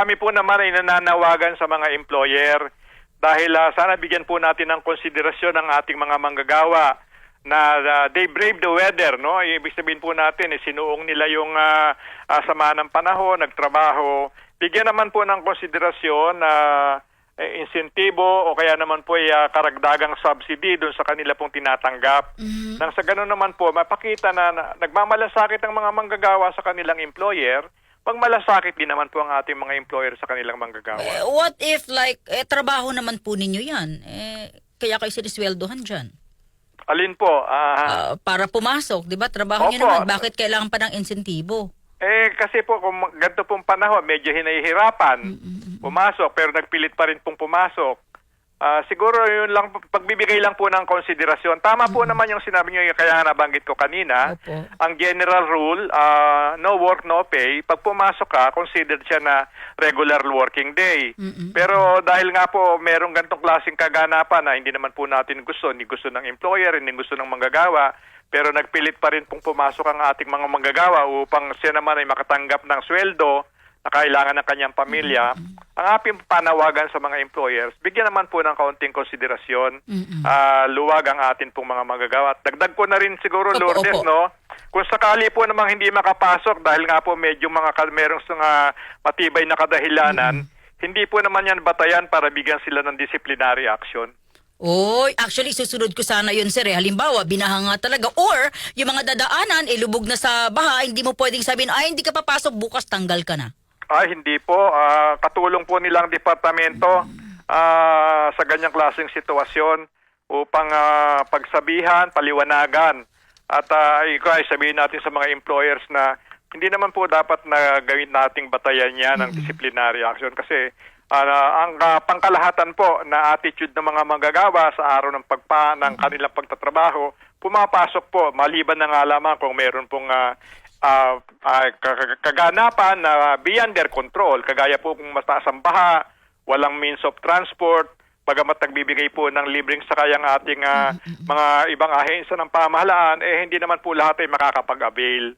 Kami po naman ay nananawagan sa mga employer dahil ah, sana bigyan po natin ng konsiderasyon ang ating mga manggagawa na ah, they brave the weather, no? Ibig sabihin po natin, eh, sinuong nila yung ah, ah, sama ng panahon, nagtrabaho. Bigyan naman po ng konsiderasyon na eh, insentibo o kaya naman po ay ah, karagdagang subsidy doon sa kanila pong tinatanggap. Nang sa ganun naman po, mapakita na, na nagmamalasakit ang mga manggagawa sa kanilang employer, pagmalasakit din naman po ang ating mga employer sa kanilang manggagawa. Eh, what if like, eh, trabaho naman po ninyo yan? Eh, kaya kayo sinisweldohan dyan? Alin po? ah, Ah, para pumasok, di ba? Trabaho nyo Opo. naman. Bakit kailangan pa ng insentibo? eh, kasi po, kung ganito pong panahon, medyo hinahihirapan pumasok, pero nagpilit pa rin pong pumasok. Ah, siguro yun lang, pagbibigay lang po ng konsiderasyon. Tama po naman yung sinabi niyo, kaya nga nabanggit ko kanina. Opo. Ang general rule, ah, no work, no pay. Pag pumasok ka, considered siya na regular working day. Mm-mm. Pero dahil nga po merong ganitong klaseng kaganapan na hindi naman po natin gusto, hindi gusto ng employer, hindi gusto ng manggagawa, pero nagpilit pa rin pong pumasok ang ating mga manggagawa upang siya naman ay makatanggap ng sweldo na kailangan ng kanyang pamilya. Ang ating panawagan sa mga employers, bigyan naman po ng kaunting konsiderasyon. Mm-mm. Ah, luwag ang atin pong mga manggagawa. At Dagdag ko na rin siguro, Opo, Lourdes, opo. no? Kung sakali po namang hindi makapasok dahil nga po medyo mga merong mga matibay na kadahilanan, hindi po naman yan batayan para bigyan sila ng disciplinary action. Oy, actually susunod ko sana yun sir. Eh. Halimbawa, binaha nga talaga. Or, yung mga dadaanan, ilubog na sa baha, hindi mo pwedeng sabihin, ay hindi ka papasok, bukas tanggal ka na. Ay, hindi po. Ah, katulong po nilang departamento ah, sa ganyang klaseng sitwasyon upang ah, pagsabihan, paliwanagan. At uh, ikaw ay sabihin natin sa mga employers na hindi naman po dapat na gawin nating batayan yan ng disciplinary action kasi ah, ang ah, pangkalahatan po na attitude ng mga manggagawa sa araw ng pagpa ng kanilang pagtatrabaho pumapasok po maliban na nga lamang kung meron pong ah, ah, kag- kaganapan na beyond their control kagaya po kung mataas ang baha walang means of transport bagamat nagbibigay po ng libreng sakay ang ating ah, mga ibang ahensya ng pamahalaan eh hindi naman po lahat ay makakapag-avail